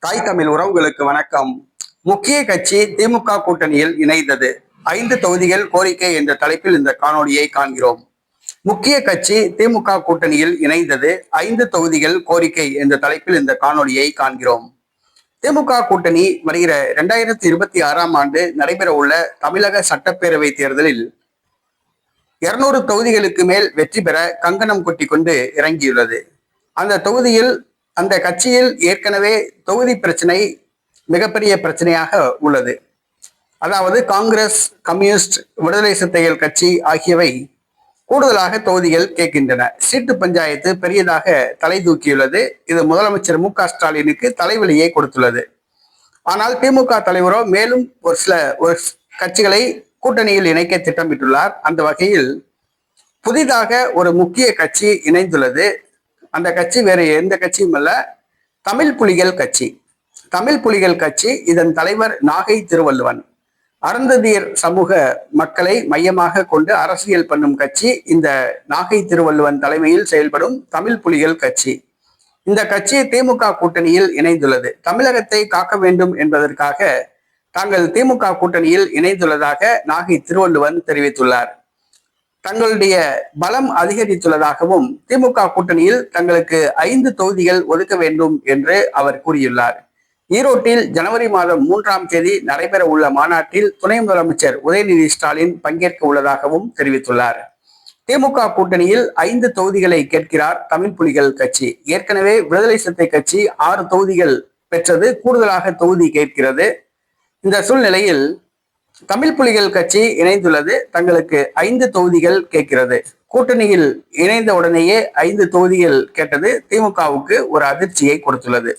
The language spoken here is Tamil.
தாய் தமிழ் உறவுகளுக்கு வணக்கம். முக்கிய கட்சி திமுக கூட்டணியில் இணைந்தது. ஐந்து தொகுதிகள் கோரிக்கை என்ற தலைப்பில் இந்த காணொலியை காண்கிறோம். முக்கிய கட்சி திமுக கூட்டணியில் இணைந்தது. ஐந்து தொகுதிகள் கோரிக்கை என்ற தலைப்பில் இந்த காணொலியை காண்கிறோம். திமுக கூட்டணி வருகிற இரண்டாயிரத்தி இருபத்தி ஆறாம் ஆண்டு நடைபெற உள்ள தமிழக சட்டப்பேரவை தேர்தலில் இருநூறு தொகுதிகளுக்கு மேல் வெற்றி பெற கங்கணம் கொட்டி கொண்டு இறங்கியுள்ளது. அந்த தொகுதியில் அந்த கட்சியில் ஏற்கனவே தொகுதி பிரச்சனை மிகப்பெரிய பிரச்சனையாக உள்ளது. அதாவது காங்கிரஸ் கம்யூனிஸ்ட் விடுதலை சிறுத்தைகள் கட்சி ஆகியவை கூடுதலாக தொகுதிகள் கேட்கின்றன. சீட்டு பஞ்சாயத்து பெரியதாக தலை தூக்கியுள்ளது. இது முதலமைச்சர் மு க ஸ்டாலினுக்கு தலைவலியை கொடுத்துள்ளது. ஆனால் திமுக தலைவரோ மேலும் ஒரு சில ஒரு கட்சிகளை கூட்டணியில் இணைக்க திட்டமிட்டுள்ளார். அந்த வகையில் புதிதாக ஒரு முக்கிய கட்சி இணைந்துள்ளது. அந்த கட்சி வேறு எந்த கட்சியும் அல்ல. தமிழ் புலிகள் கட்சி. தமிழ் புலிகள் கட்சி இதன் தலைவர் நாகை திருவள்ளுவன். அருந்ததியர் சமூக மக்களை மையமாக கொண்டு அரசியல் பண்ணும் கட்சி இந்த நாகை திருவள்ளுவன் தலைமையில் செயல்படும் தமிழ் புலிகள் கட்சி. இந்த கட்சி திமுக கூட்டணியில் இணைந்துள்ளது. தமிழகத்தை காக்க வேண்டும் என்பதற்காக தாங்கள் திமுக கூட்டணியில் இணைந்துள்ளதாக நாகை திருவள்ளுவன் தெரிவித்துள்ளார். தங்களுடைய பலம் அதிகரித்துள்ளதாகவும் திமுக கூட்டணியில் தங்களுக்கு ஐந்து தொகுதிகள் ஒதுக்க வேண்டும் என்று அவர் கூறியுள்ளார். ஈரோட்டில் ஜனவரி மாதம் மூன்றாம் தேதி நடைபெற உள்ள மாநாட்டில் துணை முதலமைச்சர் உதயநிதி ஸ்டாலின் பங்கேற்க உள்ளதாகவும் தெரிவித்துள்ளார். திமுக கூட்டணியில் ஐந்து தொகுதிகளை கேட்கிறார் தமிழ் புலிகள் கட்சி. ஏற்கனவே விடுதலை சிறுத்தை கட்சி ஆறு தொகுதிகள் பெற்றது கூடுதலாக தொகுதி கேட்கிறது. இந்த சூழ்நிலையில் தமிழ் புலிகள் கட்சி இணைந்துள்ளது. தங்களுக்கு ஐந்து தொகுதிகள் கேட்கிறது. கூட்டணியில் இணைந்த உடனேயே ஐந்து தொகுதிகள் கேட்டது. திமுகவுக்கு ஒரு அதிர்ச்சியை கொடுத்துள்ளது.